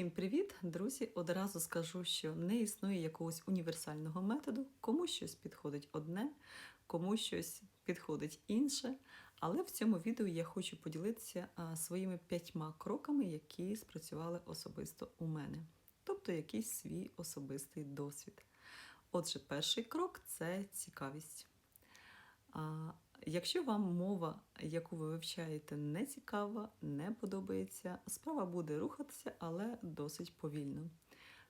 Всім привіт, друзі! Одразу скажу, що не існує якогось універсального методу. Кому щось підходить одне, кому щось підходить інше. Але в цьому відео я хочу поділитися своїми п'ятьма кроками, які спрацювали особисто у мене, тобто якийсь свій особистий досвід. Отже, перший крок це цікавість. Якщо вам мова, яку ви вивчаєте, не цікава, не подобається, справа буде рухатися, але досить повільно.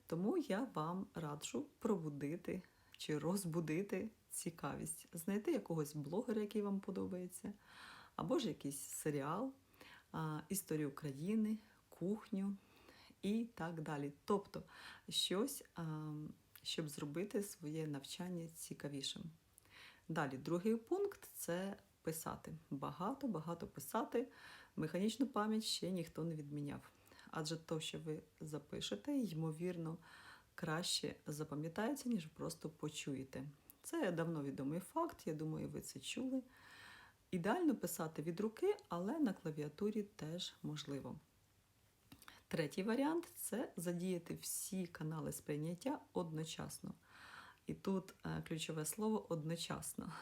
Тому я вам раджу пробудити чи розбудити цікавість, знайти якогось блогера, який вам подобається, або ж якийсь серіал, історію України, кухню і так далі. Тобто щось, щоб зробити своє навчання цікавішим. Далі, другий пункт це писати. Багато-багато писати. Механічну пам'ять ще ніхто не відміняв. Адже то, що ви запишете, ймовірно, краще запам'ятається, ніж просто почуєте. Це давно відомий факт, я думаю, ви це чули. Ідеально писати від руки, але на клавіатурі теж можливо. Третій варіант це задіяти всі канали сприйняття одночасно. І тут е, ключове слово одночасно.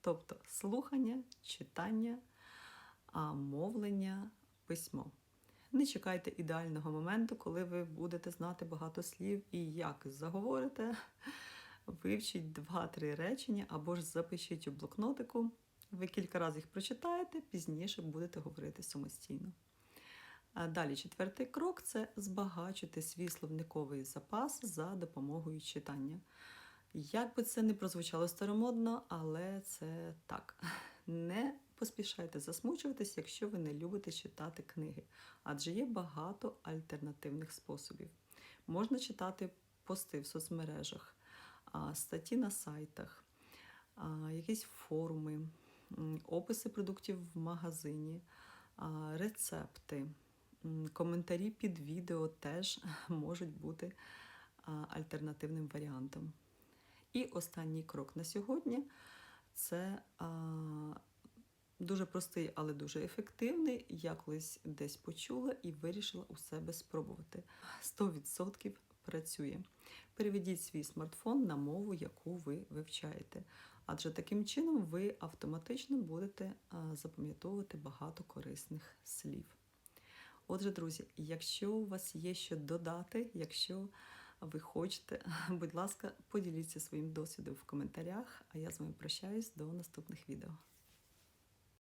Тобто слухання, читання, мовлення, письмо. Не чекайте ідеального моменту, коли ви будете знати багато слів і як заговорите, вивчіть два-три речення або ж запишіть у блокнотику. Ви кілька разів їх прочитаєте, пізніше будете говорити самостійно. А далі, четвертий крок це збагачити свій словниковий запас за допомогою читання. Як би це не прозвучало старомодно, але це так. Не поспішайте засмучуватись, якщо ви не любите читати книги, адже є багато альтернативних способів. Можна читати пости в соцмережах, статті на сайтах, якісь форуми, описи продуктів в магазині, рецепти, коментарі під відео теж можуть бути альтернативним варіантом. І останній крок на сьогодні це а, дуже простий, але дуже ефективний. Я колись десь почула і вирішила у себе спробувати. 100% працює. Переведіть свій смартфон на мову, яку ви вивчаєте. Адже таким чином ви автоматично будете запам'ятовувати багато корисних слів. Отже, друзі, якщо у вас є що додати, якщо ви хочете, будь ласка, поділіться своїм досвідом в коментарях, а я з вами прощаюсь до наступних відео.